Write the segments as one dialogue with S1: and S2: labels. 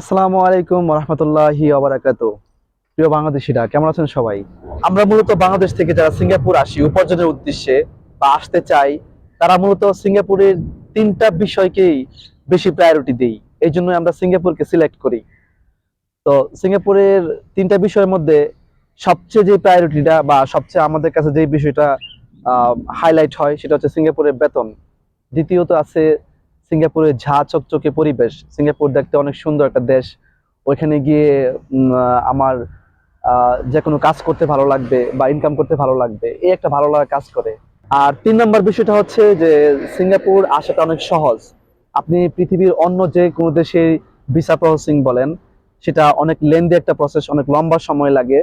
S1: আসসালামু আলাইকুম রহমতুল্লাহি আবরাকাত প্রিয় বাংলাদেশিরা, কেমন আছেন সবাই? আমরা মূলত বাংলাদেশ থেকে যারা সিঙ্গাপুর আসি, উপার্জনের উদ্দেশ্যে বা আসতে চাই, তারা মূলত সিঙ্গাপুরের তিনটা বিষয়কেই বেশি প্রায়োরিটি দেই। এই জন্য আমরা সিঙ্গাপুরকে সিলেক্ট করি। তো সিঙ্গাপুরের তিনটা বিষয়ের মধ্যে সবচেয়ে যে প্রায়োরিটিটা বা সবচেয়ে আমাদের কাছে যে বিষয়টা হাইলাইট হয়, সেটা হচ্ছে সিঙ্গাপুরের বেতন। দ্বিতীয়ত আছে সিঙ্গাপুরের ঝা চকচকে পরিবেশ, সিঙ্গাপুর দেখতে অনেক সুন্দর একটা দেশ। ওইখানে গিয়ে আমার যে কোনো কাজ করতে ভালো লাগবে বা ইনকাম করতে ভালো লাগবে, এই একটা ভালো লাগা কাজ করে। আর তিন নম্বর বিষয়টা হচ্ছে যে, সিঙ্গাপুর আসাটা অনেক সহজ। আপনি পৃথিবীর অন্য যে কোনো দেশে ভিসা প্রসেসিং বলেন, সেটা অনেক লেন্দি একটা প্রসেস অনেক লম্বা সময় লাগে।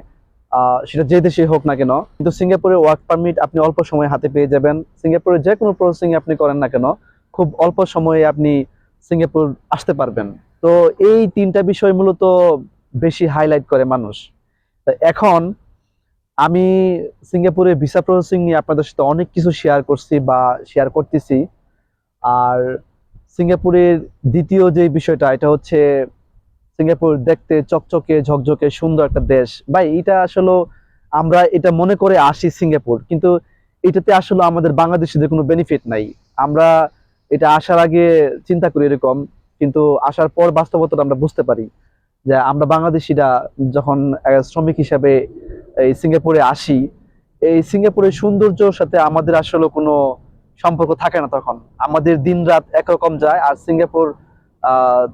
S1: সেটা যে দেশে হোক না কেন। কিন্তু সিঙ্গাপুরে ওয়ার্ক পারমিট আপনি অল্প সময় হাতে পেয়ে যাবেন। সিঙ্গাপুরে যে কোনো প্রসেসিং আপনি করেন না কেন খুব অল্প সময়ে আপনি সিঙ্গাপুর আসতে পারবেন। তো এই তিনটা বিষয় মূলত বেশি হাইলাইট করে মানুষ। এখন আমি সিঙ্গাপুরের ভিসা প্রসেসিং নিয়ে আপনাদের সাথে অনেক কিছু শেয়ার করছি বা শেয়ার করতেছি। আর সিঙ্গাপুরের দ্বিতীয় যে বিষয়টা, এটা হচ্ছে সিঙ্গাপুর দেখতে চকচকে, ঝকঝকে, সুন্দর একটা দেশ। ভাই, এটা আসলে আমরা এটা মনে করে আসি সিঙ্গাপুর, কিন্তু এটাতে আসলে আমাদের বাংলাদেশিদের কোনো বেনিফিট নাই। আমরা এটা আসার আগে চিন্তা করি এরকম, কিন্তু আসার পর বাস্তবতাটা আমরা বুঝতে পারি যে আমরা বাংলাদেশিরা যখন শ্রমিক হিসাবে এই সিঙ্গাপুরে আসি, এই সিঙ্গাপুরের সৌন্দর্যর সাথে আমাদের আসলে কোনো সম্পর্ক থাকে না তখন। আমাদের দিন রাত একরকম যায় আর সিঙ্গাপুর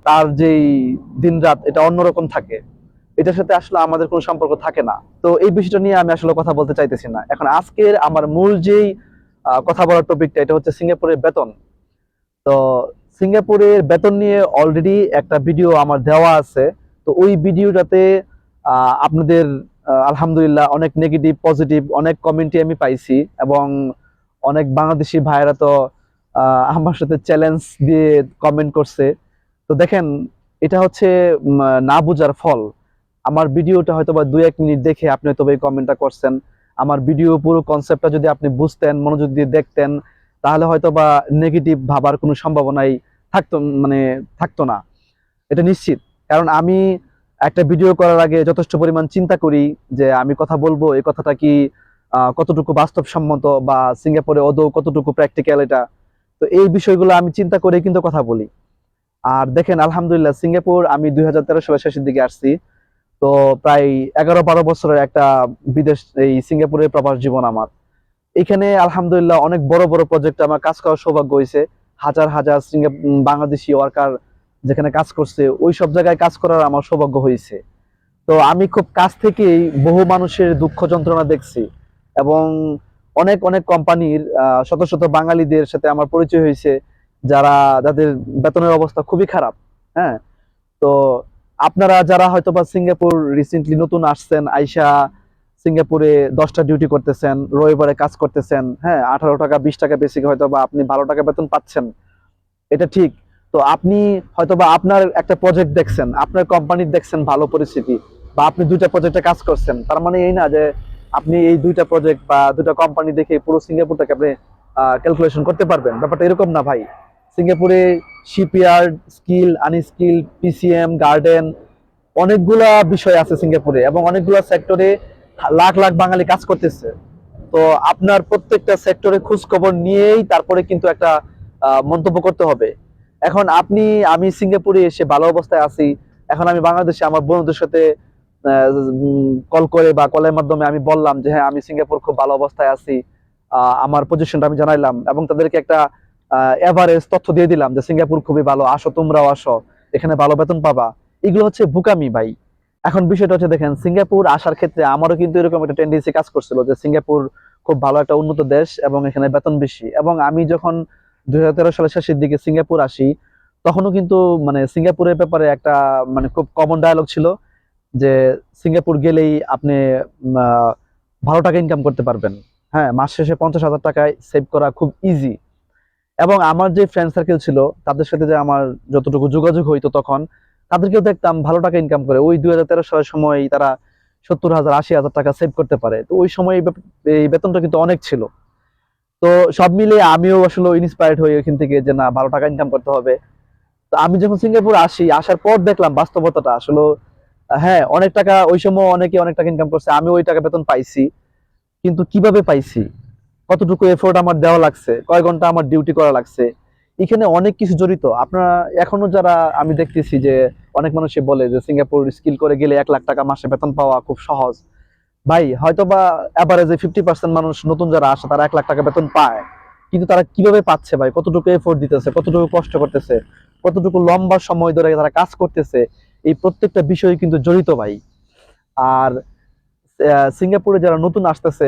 S1: তার যেই দিন রাত এটা অন্যরকম থাকে। এটার সাথে আসলে আমাদের কোনো সম্পর্ক থাকে না। তো এই বিষয়টা নিয়ে আমি আসলে কথা বলতে চাইতেছি না। এখন আজকের আমার মূল যেই কথা বলার টপিকটা এটা হচ্ছে সিঙ্গাপুরের বেতন। তো সিঙ্গাপুরের বেতন নিয়ে অলরেডি একটা ভিডিও আমার দেওয়া আছে। তো ওই ভিডিওটাতে আপনাদের আলহামদুলিল্লাহ অনেক নেগেটিভ পজিটিভ অনেক কমেন্টই আমি পাইছি এবং অনেক বাংলাদেশি ভাইয়েরা তো আমার সাথে চ্যালেঞ্জ দিয়ে কমেন্ট করছে। তো দেখেন, এটা হচ্ছে না বোঝার ফল। আমার ভিডিওটা হয়তো বা দুই এক মিনিট দেখে আপনি হয়তো এই কমেন্টটা করছেন। আমার ভিডিও পুরো কনসেপ্টটা যদি আপনি বুঝতেন, মনোযোগ দিয়ে দেখতেন তাহলে হয়তো বা নেগেটিভ ভাবার কোনো সম্ভাবনাই থাকতো মানে থাকতো না। এটা নিশ্চিত। কারণ আমি একটা ভিডিও করার আগে যথেষ্ট পরিমাণ চিন্তা করি যে আমি কথা বলব, এই কথাটা কি কতটুকু বাস্তবসম্মত বা সিঙ্গাপুরে ওদৌ কতটুকু প্র্যাকটিক্যাল এটা? তো এই বিষয়গুলো আমি চিন্তা করে কিন্তু কথা বলি। আর দেখেন, আলহামদুলিল্লাহ, সিঙ্গাপুর আমি দুই হাজার তেরো সালের শেষের দিকে আসছি। তো প্রায় এগারো বারো বছরের একটা বিদেশ, এই সিঙ্গাপুরের প্রবাস জীবন আমার। এখানে আলহামদুলিল্লাহ অনেক বড় বড় প্রজেক্টে আমার কাজ করার সৌভাগ্য হয়েছে। হাজার হাজার বাংলাদেশি ওয়ার্কার যেখানে কাজ করছে, ওই সব জায়গায় কাজ করার আমার সৌভাগ্য হয়েছে। তো আমি খুব কাছ থেকেই বহু মানুষের দুঃখ যন্ত্রণা দেখছি এবং অনেক অনেক কোম্পানির শত শত বাঙালিদের সাথে আমার পরিচয় হয়েছে যারা, যাদের বেতনের অবস্থা খুবই খারাপ হ্যাঁ? তো আপনারা যারা হয়তো বা সিঙ্গাপুর রিসেন্টলি নতুন আসছেন, আইসা সিঙ্গাপুরে দশটা ডিউটি করতেছেন, রবিবারে কাজ করতেছেন হ্যাঁ আঠারো টাকা, বিশ টাকা বেশি হয়তো বা আপনি বারো টাকা বেতন পাচ্ছেন। এটা ঠিক। তো আপনি হয়তো বা আপনার একটা প্রজেক্ট দেখছেন, আপনার কোম্পানির দেখছেন ভালো পরিস্থিতি, বা আপনি দুইটা প্রজেক্টে কাজ করছেন, তার মানে এই না যে আপনি এই দুইটা প্রজেক্ট বা দুইটা কোম্পানি দেখে পুরো সিঙ্গাপুরটাকে আপনি ক্যালকুলেশন করতে পারবেন। ব্যাপারটা এরকম না ভাই। সিঙ্গাপুরে shipyard skill unskilled PCM garden অনেকগুলা বিষয় আছে সিঙ্গাপুরে এবং অনেকগুলা সেক্টরে লাখ লাখ বাঙালি কাজ করতেছে। তো আপনার প্রত্যেকটা সেক্টরে খোঁজ খবর নিয়েই তারপরে কিন্তু একটা মন্তব্য করতে হবে। এখন আপনি, আমি সিঙ্গাপুরে এসে ভালো অবস্থায় আছি। এখন আমি বাংলাদেশে আমার বন্ধুদের সাথে কল করে বা কলের মাধ্যমে আমি বললাম যে হ্যাঁ আমি সিঙ্গাপুর খুব ভালো অবস্থায় আছি। আমার পজিশনটা আমি জানাইলাম। এবং তাদেরকে একটা এভারেজ তথ্য দিয়ে দিলাম যে, সিঙ্গাপুর খুবই ভালো। আসো, তোমরাও আসো। এখানে ভালো বেতন পাবা। এগুলো হচ্ছে বুকামি ভাই। এখন বিষয়টা হচ্ছে দেখেন, সিঙ্গাপুর আসার ক্ষেত্রে আমারও কিন্তু এরকম একটা টেন্ডেন্সি কাজ করছিল যে সিঙ্গাপুর খুব ভালো একটা উন্নত দেশ এবং এখানে বেতন বেশি। এবং আমি যখন দুই সালের শেষের দিকে সিঙ্গাপুর আসি, তখনও কিন্তু মানে সিঙ্গাপুরের ব্যাপারে একটা মানে খুব কমন ডায়লগ ছিল যে সিঙ্গাপুর গেলেই আপনি ভালো টাকা ইনকাম করতে পারবেন। হ্যাঁ মাস শেষে পঞ্চাশ হাজার টাকায় সেভ করা খুব ইজি এবং আমার যে ফ্রেন্ড সার্কেল ছিল, তাদের সাথে যে আমার যতটুকু যোগাযোগ হইতো তখন তাদেরকেও দেখতাম ভালো টাকা ইনকাম করে। ওই দুই হাজার তেরো সালের সময় তারা সত্তর হাজার, আশি হাজার টাকা সেভ করতে পারে। তো ওই সময় এই বেতনটা কিন্তু অনেক ছিল। তো সব মিলে আমিও আসলে ইন্সপায়ার্ড হই ওইখান থেকে যে, না, ভালো টাকা ইনকাম করতে হবে। তো আমি যখন সিঙ্গাপুর আসি, আসার পর দেখলাম বাস্তবতাটা। আসলে হ্যাঁ অনেক টাকা, ওই সময় অনেকে অনেক টাকা ইনকাম করছে আমি ওই টাকা বেতন পাইছি। কিন্তু কীভাবে পাইছি? কতটুকু এফোর্ট আমার দেওয়া লাগছে? কয় ঘণ্টা আমার ডিউটি করা লাগছে? এখানে অনেক কিছু জড়িত। আপনারা এখনও যারা আমি দেখতেছি যে অনেক মানুষই বলে যে সিঙ্গাপুর স্কিল করে গেলে এক লাখ টাকা মাসে বেতন পাওয়া খুব সহজ। ভাই হয়তো বা অ্যাভারেজে ফিফটি পার্সেন্ট মানুষ নতুন যারা আসে, তারা এক লাখ টাকা বেতন পায়। কিন্তু তারা কীভাবে পাচ্ছে ভাই? কতটুকু এফোর্ট দিতেছে, কতটুকু কষ্ট করতেছে, কতটুকু লম্বা সময় ধরে তারা কাজ করতেছে, এই প্রত্যেকটা বিষয় কিন্তু জড়িত ভাই। আর সিঙ্গাপুরে যারা নতুন আসতেছে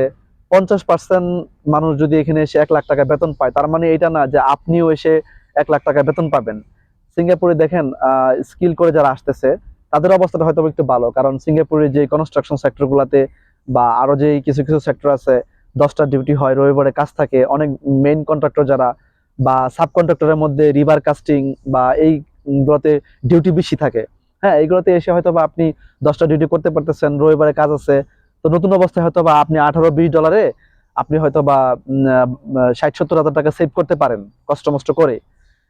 S1: পঞ্চাশ পার্সেন্ট মানুষ যদি এখানে এসে এক লাখ টাকা বেতন পায়, তার মানে এটা না যে আপনিও এসে এক লাখ টাকা বেতন পাবেন। সিঙ্গাপুরে দেখেন স্কিল করে যারা আসতেছে, তাদের অবস্থাটা হয়তো একটু ভালো, কারণ সিঙ্গাপুরে যে কনস্ট্রাকশন সেক্টর গুলাতে বা আরও যে কিছু কিছু সেক্টর আছে, দশটা ডিউটি হয়, রবিবারে কাজ থাকে, অনেক মেইন কন্ট্রাক্টর যারা বা সাব কন্ট্রাক্টরের মধ্যে রিভার কাস্টিং বা এই গুলোতে ডিউটি বেশি থাকে। হ্যাঁ এইগুলোতে এসে হয়তো বা আপনি দশটা ডিউটি করতে পারতেছেন, রবিবারে কাজ আছে তো নতুন অবস্থায় হয়তো বা আপনি আঠারো, বিশ ডলারে আপনি হয়তো বা ষাট, সত্তর হাজার টাকা সেভ করতে পারেন, কষ্ট মষ্ট করে।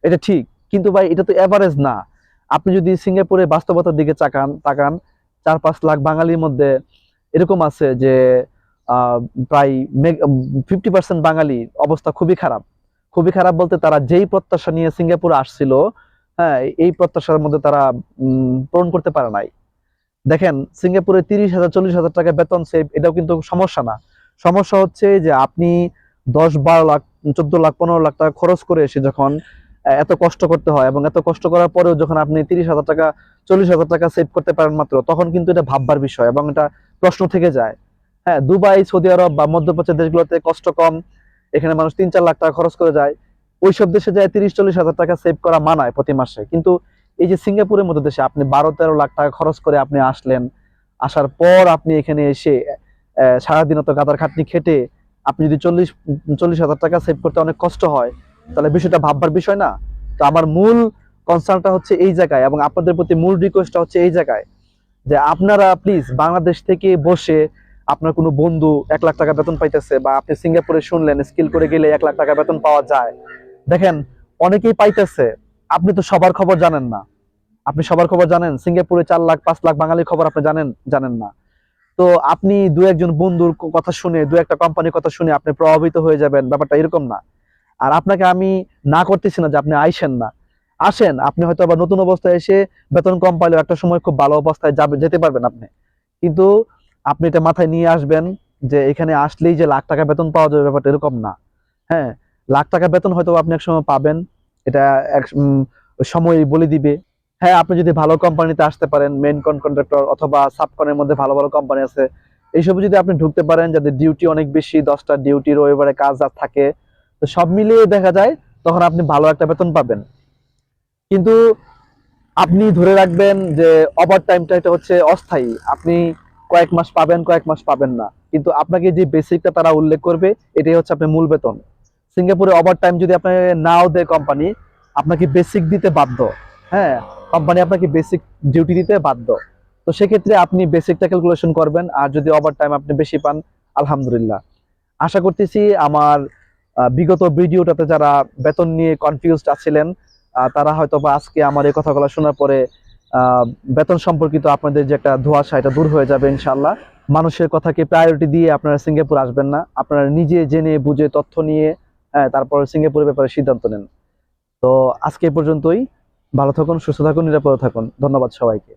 S1: এটা ঠিক, কিন্তু ভাই এটা তো এভারেজ না। আপনি যদি সিঙ্গাপুরে বাস্তবতার দিকে তাকান তাকান, চার পাঁচ লাখ বাঙালির মধ্যে এরকম আছে যে প্রায় ফিফটি পার্সেন্ট বাঙালি অবস্থা খুবই খারাপ। খুবই খারাপ বলতে তারা যেই প্রত্যাশা নিয়ে সিঙ্গাপুর আসছিল হ্যাঁ এই প্রত্যাশার মধ্যে তারা পূরণ করতে পারে নাই। দেখেন, সিঙ্গাপুরে তিরিশ হাজার, চল্লিশ হাজার টাকা বেতন সেভ এটাও কিন্তু সমস্যা না। সমস্যা হচ্ছে যে আপনি দশ, বারো লাখ, চোদ্দ লাখ, পনেরো লাখ টাকা খরচ করে এসে যখন এত কষ্ট করতে হয় এবং এত কষ্ট করার পরেও যখন আপনি তিরিশ হাজার টাকা, চল্লিশ হাজার টাকা সেভ করতে পারেন মাত্র, তখন কিন্তু এটা ভাববার বিষয় এবং এটা প্রশ্ন থেকে যায়। হ্যাঁ দুবাই, সৌদি আরব বা মধ্যপ্রাচ্যের দেশগুলোতে কষ্ট কম, এখানে মানুষ তিন, চার লাখ টাকা খরচ করে যায়। ওইসব দেশে যায় তিরিশ, চল্লিশ হাজার টাকা সেভ করা মানায় প্রতি মাসে। কিন্তু এই যে সিঙ্গাপুরের মতো দেশে আপনি বারো তেরো লাখ টাকা খরচ করে আপনি আসলেন, আসার পর আপনি এখানে এসে সারাদিন অত গাদার খাটনি খেটে আপনি যদি চল্লিশ চল্লিশ হাজার টাকা সেভ করতে অনেক কষ্ট হয়, তাহলে বিষয়টা ভাববার বিষয় না। তো আমার মূল কনসার্নটা হচ্ছে এই জায়গায় এবং আপনাদের প্রতি মূল রিকোয়েস্টটা হচ্ছে এই জায়গায় যে আপনারা প্লিজ বাংলাদেশ থেকে বসে আপনার কোনো বন্ধু এক লাখ টাকা বেতন পাইতেছে বা আপনি সিঙ্গাপুরে শুনলেন স্কিল করে গেলে এক লাখ টাকা বেতন পাওয়া যায়। দেখেন, অনেকেই পাইতেছে, আপনি তো সবার খবর জানেন না। আপনি সবার খবর জানেন, সিঙ্গাপুরে চার লাখ, পাঁচ লাখ বাঙালির খবর আপনি জানেন জানেন না। তো আপনি দু একজন বন্ধুর কথা শুনে, দু একটা কোম্পানির কথা শুনে আপনি প্রভাবিত হয়ে যাবেন, ব্যাপারটা এরকম না। আর আপনাকে আমি না করতেছি না যে আপনি আইসেন না। আসেন, আপনি হয়তো আবার নতুন অবস্থায় এসে বেতন কম পাইলেও একটা সময় খুব ভালো অবস্থায় যাবে, যেতে পারবেন আপনি। কিন্তু আপনি এটা মাথায় নিয়ে আসবেন যে এখানে আসলেই যে লাখ টাকা বেতন পাওয়া যাবে ব্যাপারটা এরকম না। হ্যাঁ লাখ টাকা বেতন হয়তো আপনি এক সময় পাবেন, এটা এক সময় বলে দিবে। হ্যাঁ আপনি যদি ভালো কোম্পানিতে আসতে পারেন মেন কন কন্ট্রাক্টর অথবা সাবকনের মধ্যে ভালো ভালো কোম্পানি আছে, এইসব যদি আপনি ঢুকতে পারেন, যাদের ডিউটি অনেক বেশি, দশটা ডিউটি রবিবারে কাজ আর থাকে, তো সব মিলিয়ে দেখা যায়, তখন আপনি ভালো একটা বেতন পাবেন। কিন্তু আপনি ধরে রাখবেন যে ওভার টাইমটা এটা হচ্ছে অস্থায়ী। আপনি কয়েক মাস পাবেন, কয়েক মাস পাবেন না। কিন্তু আপনাকে যে বেসিকটা তারা উল্লেখ করবে, এটাই হচ্ছে আপনার মূল বেতন। সিঙ্গাপুরে ওভার টাইম যদি আপনাকে নাও দেয় কোম্পানি আপনাকে বেসিক দিতে বাধ্য। হ্যাঁ কোম্পানি আপনাকে বেসিক ডিউটি দিতে বাধ্য। তো সেক্ষেত্রে আপনি বেসিকটা ক্যালকুলেশন করবেন, আর যদি ওভার টাইম আপনি বেশি পান, আলহামদুলিল্লাহ। আশা করতেছি আমার বিগত ভিডিওটাতে যারা বেতন নিয়ে কনফিউজড আছিলেন তারা হয়তো বা আজকে আমার এই কথাগুলো শোনার পরে বেতন সম্পর্কিত আপনাদের যে একটা ধোঁয়াশা, এটা দূর হয়ে যাবে ইনশাল্লাহ মানুষের কথাকে প্রায়োরিটি দিয়ে আপনারা সিঙ্গাপুর আসবেন না। আপনারা নিজে জেনে বুঝে তথ্য নিয়ে তারপর সিঙ্গাপুরের ব্যাপারে সিদ্ধান্ত নেন। তো আজকে পর্যন্তই। ভালো থাকুন সুস্থ থাকুন নিরাপদ থাকুন। ধন্যবাদ সবাইকে।